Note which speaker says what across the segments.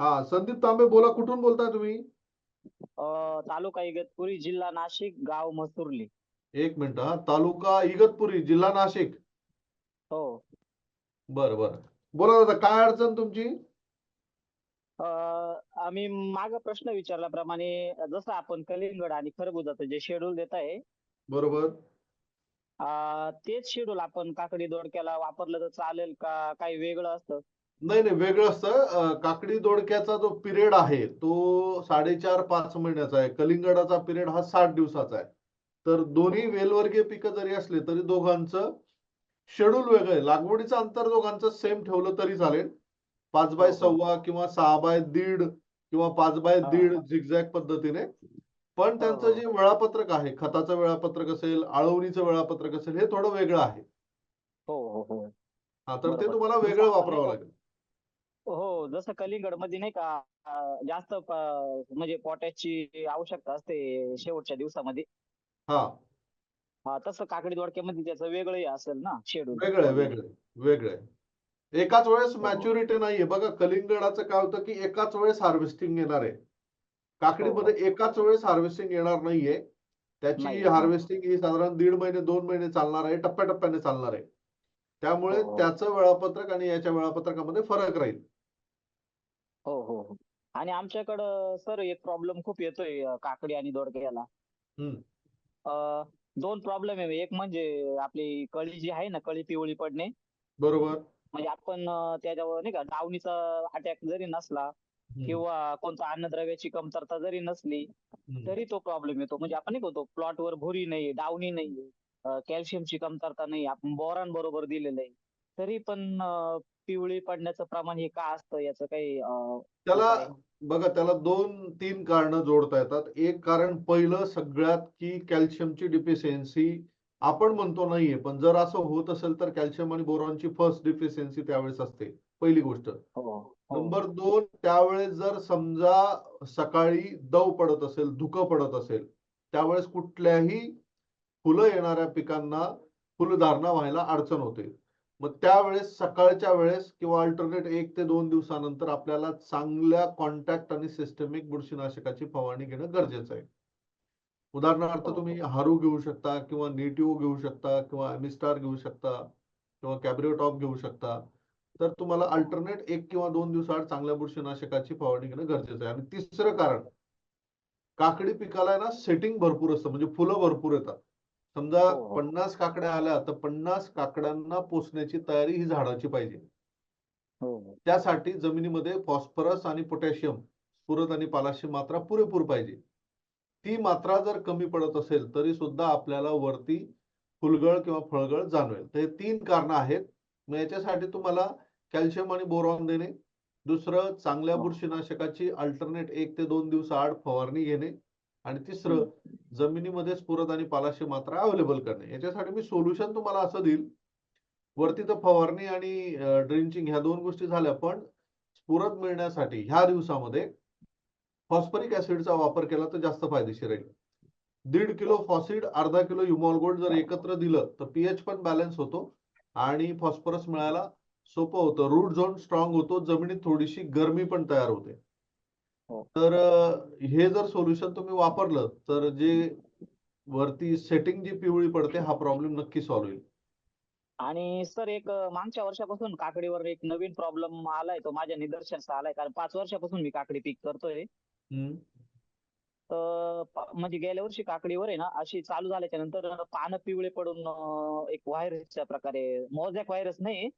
Speaker 1: हा संदीप तांबे बोला कुठून बोलताय तुम्ही?
Speaker 2: अ, तालुका इगतपुरी जिल्हा नाशिक गाव मसुर्ली
Speaker 1: एक मिनिट हा तालुका इगतपुरी जिल्हा नाशिक.
Speaker 2: हो.
Speaker 1: बरं बरं. बोला दादा काय अडचण तुमची?
Speaker 2: अ, आम्ही माग प्रश्न विचारल्याप्रमाणे जसं आपण कलिंगड आणि खरबुजाचं जे शेड्यूल देत आहे
Speaker 1: बरोबर.
Speaker 2: अ, तेच शेड्यूल आपण काकडी दोडक्याला वापरलं तर चालेल का काही वेगळं असतं?
Speaker 1: नाही नाही वेगळं असतं. काकडी दोडक्याचा जो पिरियड आहे तो साडेचार पाच महिन्याचा आहे. कलिंगडाचा पिरियड हा साठ दिवसाचा आहे. तर दोन्ही वेलवर्गीय पिकं जरी असले तरी दोघांचं शेड्यूल वेगळं आहे. लागवडीचं अंतर दोघांचं सेम ठेवलं तरी चालेल. पाच बाय
Speaker 2: हो, हो.
Speaker 1: सव्वा किंवा सहा बाय दीड किंवा पाच बाय दीड. झिगझॅग पद्धतीने. पण त्यांचं
Speaker 2: हो.
Speaker 1: जे वेळापत्रक आहे खताचं वेळापत्रक असेल आळवणीचं वेळापत्रक असेल हे थोडं वेगळं आहे.
Speaker 2: हो हो हो.
Speaker 1: हा तर ते. तुम्हाला वेगळं वापरावं लागेल.
Speaker 2: हो जसं कलिंगडमध्ये नाही का अ, जास्त प- म्हणजे पोटॅशची आवश्यकता असते शेवटच्या दिवसामध्ये.
Speaker 1: हा.
Speaker 2: हा तसं काकडी दोडक्यामध्ये त्याचं वेगळंही असेल ना शेड्यूल
Speaker 1: वेगळं आहे वेगळं आहे, वेगळं. आहे एकाच वेळेस
Speaker 2: हो.
Speaker 1: मॅच्युरिटी नाहीये. बघा कलिंगडाचं काय होतं की एकाच वेळेस हार्वेस्टिंग येणार आहे. काकडीमध्ये एकाच वेळेस हार्वेस्टिंग येणार नाहीये. त्याची
Speaker 2: नाही.
Speaker 1: हार्वेस्टिंग ही साधारण दीड महिने दोन महिने चालणार आहे. टप्प्याटप्प्याने चालणार आहे. त्यामुळे
Speaker 2: हो.
Speaker 1: त्याचं वेळापत्रक आणि याच्या वेळापत्रकामध्ये फरक राहील.
Speaker 2: हो हो हो. आणि आमच्याकडं सर एक प्रॉब्लेम खूप येतोय अं, काकडी आणि दोडक्याला
Speaker 1: हम्म.
Speaker 2: अं, दोन प्रॉब्लेम आहे. एक म्हणजे आपली कळी जी आहे ना कळी पिवळी पडणे.
Speaker 1: बरोबर.
Speaker 2: म्हणजे आपण अं, त्याच्यावर नाही का डावणीचा अटॅक जरी नसला. किंवा कोणता अन्नद्रव्याची कमतरता जरी नसली. तरी तो प्रॉब्लेम येतो. म्हणजे आपण नाही का तो प्लॉटवर भुरी नाही डावणी नाही कॅल्शियमची कमतरता नाही आपण बोरान बरोबर दिलेलं आहे. तरी पण अं, पिवळी पडण्याचं प्रमाण हे का असतं? याचं काही अं,
Speaker 1: त्याला
Speaker 2: उपाय?
Speaker 1: बघा त्याला दोन तीन कारण जोडता येतात. एक कारण पहिलं सगळ्यात की कॅल्शियमची डिफिशियन्सी आपण म्हणतो नाहीये पण जर असं होत असेल तर कॅल्शियम आणि बोरॉनची फर्स्ट डिफिशियन्सी त्यावेळेस असते. पहिली गोष्ट.
Speaker 2: हो हो.
Speaker 1: नंबर दोन त्यावेळेस जर समजा सकाळी दव पडत असेल धुकं पडत असेल त्यावेळेस कुठल्याही फुलं येणाऱ्या पिकांना फुलधारणा व्हायला अडचण होते. मग त्यावेळेस सकाळच्या वेळेस किंवा अल्टरनेट एक ते दोन दिवसानंतर आपल्याला चांगल्या कॉन्टॅक्ट आणि सिस्टमिक बुरशीनाशकाची फवारणी घेणं गरजेचं आहे. उदाहरणार्थ तुम्ही
Speaker 2: हो.
Speaker 1: हारू घेऊ शकता किंवा नेटिव्ह घेऊ शकता किंवा एमिस्टार घेऊ शकता किंवा कॅब्रिओटॉप घेऊ शकता. तर तुम्हाला अल्टरनेट एक किंवा दोन दिवसाआड चांगल्या बुरशीनाशकाची फवारणी घेणं गरजेचं आहे. आणि तिसरं कारण काकडी पिकाला ना सेटिंग भरपूर असतं म्हणजे फुलं भरपूर येतात. समजा
Speaker 2: हो, हो.
Speaker 1: पन्नास काकड्या आल्या तर पन्नास काकड्यांना पोचण्याची तयारी ही झाडाची पाहिजे.
Speaker 2: हो
Speaker 1: त्यासाठी जमिनीमध्ये फॉस्फरस आणि पोटॅशियम स्फुरद आणि पालाशी मात्रा पुरेपूर पाहिजे. ती मात्रा जर कमी पडत असेल तरी सुद्धा आपल्याला वरती फुलगळ किंवा फळगळ जाणवेल. तर हे तीन कारण आहेत. मग याच्यासाठी तुम्हाला कॅल्शियम आणि बोरॉन देणे. दुसरं चांगल्या. बुरशीनाशकाची अल्टरनेट एक ते दोन दिवसाआड फवारणी घेणे. आणि तिसरं जमिनीमध्ये स्फुरद आणि पालाशी मात्रा अवेलेबल करणे. याच्यासाठी मी सोल्युशन तुम्हाला असं देईल. वरती तर फवारणी आणि ड्रिंचिंग ह्या दोन गोष्टी झाल्या पण स्फुरद मिळण्यासाठी ह्या दिवसामध्ये फॉस्फरिक ऍसिडचा वापर केला तर जास्त फायदेशीर राहील दीड किलो फॉसिड अर्धा किलो युमॉल गोल्ड जर एकत्र दिलं तर पीएच पण बॅलन्स होतो आणि फॉस्फरस मिळायला सोपं होतं. रूट झोन स्ट्रॉंग होतो. जमिनीत थोडीशी गरमी पण तयार होते. तर अं, हे जर सोल्युशन तुम्ही वापरलं तर जे वरती सेटिंग जी पिवळी पडते हा प्रॉब्लेम नक्की सॉल्व्ह होईल.
Speaker 2: आणि सर एक मागच्या वर्षापासून काकडीवर एक नवीन प्रॉब्लेम आलाय तो माझ्या निदर्शनास आलाय कारण पाच वर्षापासून मी काकडी पीक करतोय. तर म्हणजे गेल्या वर्षी काकडीवर आहे ना अशी चालू झाल्याच्यानंतर पानं पिवळे पडून एक व्हायरसच्या प्रकारे मोझॅक व्हायरस नाही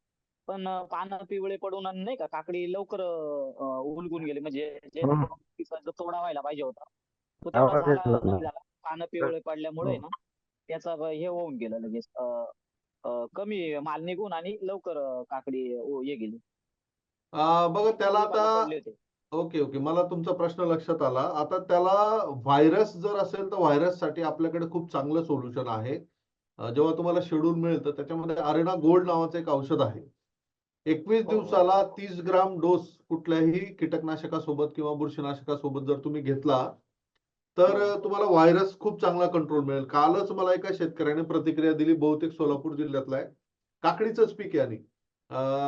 Speaker 2: पण पानं पिवळे पडून आणि नाही का काकडी लवकर अं, उलगून गेली. म्हणजे जे तोडा व्हायला पाहिजे होता तो तेवढा
Speaker 3: आवाज येत
Speaker 2: झाला
Speaker 3: नव्हता.
Speaker 2: नाही झाला पानं पिवळे पडल्यामुळे ना त्याचा ब- हे होऊन गेलं लगेच. अं, अं, कमी माल निघून आणि लवकर अं, काकडी हे गेली.
Speaker 1: अं, बघा त्याला
Speaker 2: पानं
Speaker 1: आता
Speaker 2: पडले होते.
Speaker 1: Okay okay. मला तुमचा प्रश्न लक्षात आला. आता त्याला व्हायरस जर असेल तर व्हायरससाठी आपल्याकडे खूप चांगलं सोल्युशन आहे. अं, जेव्हा तुम्हाला शेड्यूल मिळेल तर त्याच्यामध्ये अरेना गोल्ड नावाचं एक औषध आहे. एकवीस
Speaker 2: हो.
Speaker 1: दिवसाला तीस ग्राम डोस कुठल्याही कीटकनाशकासोबत किंवा बुरशीनाशकासोबत जर तुम्ही घेतला तर
Speaker 2: हो.
Speaker 1: तुम्हाला व्हायरस खूप चांगला कंट्रोल मिळेल कालच मला एका शेतकऱ्याने प्रतिक्रिया दिली बहुतेक सोलापूर जिल्ह्यातला आहे काकडीचंच पीक आहे आणि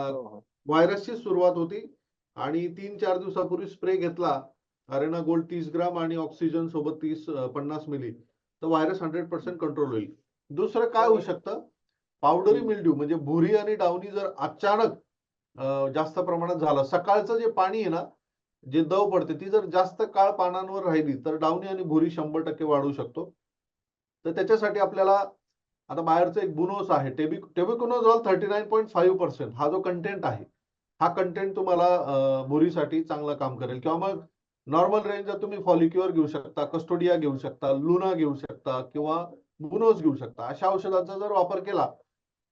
Speaker 2: हो, हो.
Speaker 1: व्हायरसची सुरुवात होती आणि तीन चार दिवसापूर्वी स्प्रे घेतला अरेना गोल्ड तीस ग्राम आणि ऑक्सिजन सोबत तीस पन्नास मिली तर व्हायरस हंड्रेड पर्सेंट कंट्रोल होईल दुसरं काय होऊ शकतं पावडरी. मिल्ड्यू म्हणजे भुरी आणि डावणी जर अचानक जास्त प्रमाणात झालं. सकाळचं जे पाणी आहे ना जे दव पडते ती जर जास्त काळ पानांवर राहिली तर डावणी आणि भुरी शंभर टक्के वाढू शकतो. तर त्याच्यासाठी आपल्याला आता बाहेरचं एक बुनोस आहे टेबि tebuconazole thirty nine point five percent हा जो कंटेंट आहे हा कंटेंट तुम्हाला भुरीसाठी चांगलं काम करेल. किंवा मग नॉर्मल रेंजचा तुम्ही फॉलिक्युअर घेऊ शकता कस्टोडिया घेऊ शकता लुना घेऊ शकता किंवा बुनोस घेऊ शकता अशा औषधांचा जर वापर केला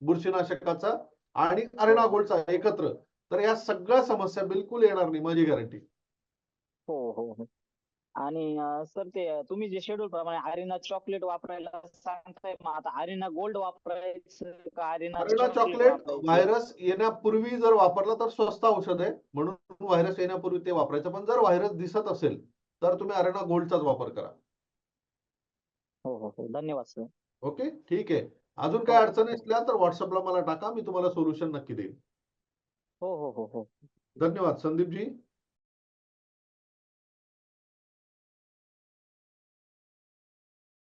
Speaker 1: बुरशीनाशकाचा आणि अरेना गोल्डचा एकत्र. तर या सगळ्या समस्या बिलकुल येणार नाही माझी गॅरंटी
Speaker 2: हो हो हो. आणि सर ते तुम्ही जे शेड्यूल प्रमाणे अरिना चॉकलेट वापरायला सांगताय मग आता अरिना गोल्ड वापरायचं का अरिना
Speaker 1: अरेना चॉकलेट व्हायरस येण्यापूर्वी जर वापरलं तर स्वस्त औषध आहे. म्हणून व्हायरस येण्यापूर्वी ते वापरायचं. पण जर व्हायरस दिसत असेल तर तुम्ही अरेना गोल्डचाच वापर करा.
Speaker 2: हो हो हो. धन्यवाद सर.
Speaker 1: ओके? ठीक आहे. अजून काही अडचणी असल्या तर व्हॉट्सअपला मला टाका मी तुम्हाला सोल्युशन नक्की देईन.
Speaker 2: हो हो हो हो.
Speaker 1: धन्यवाद. संदीपजी.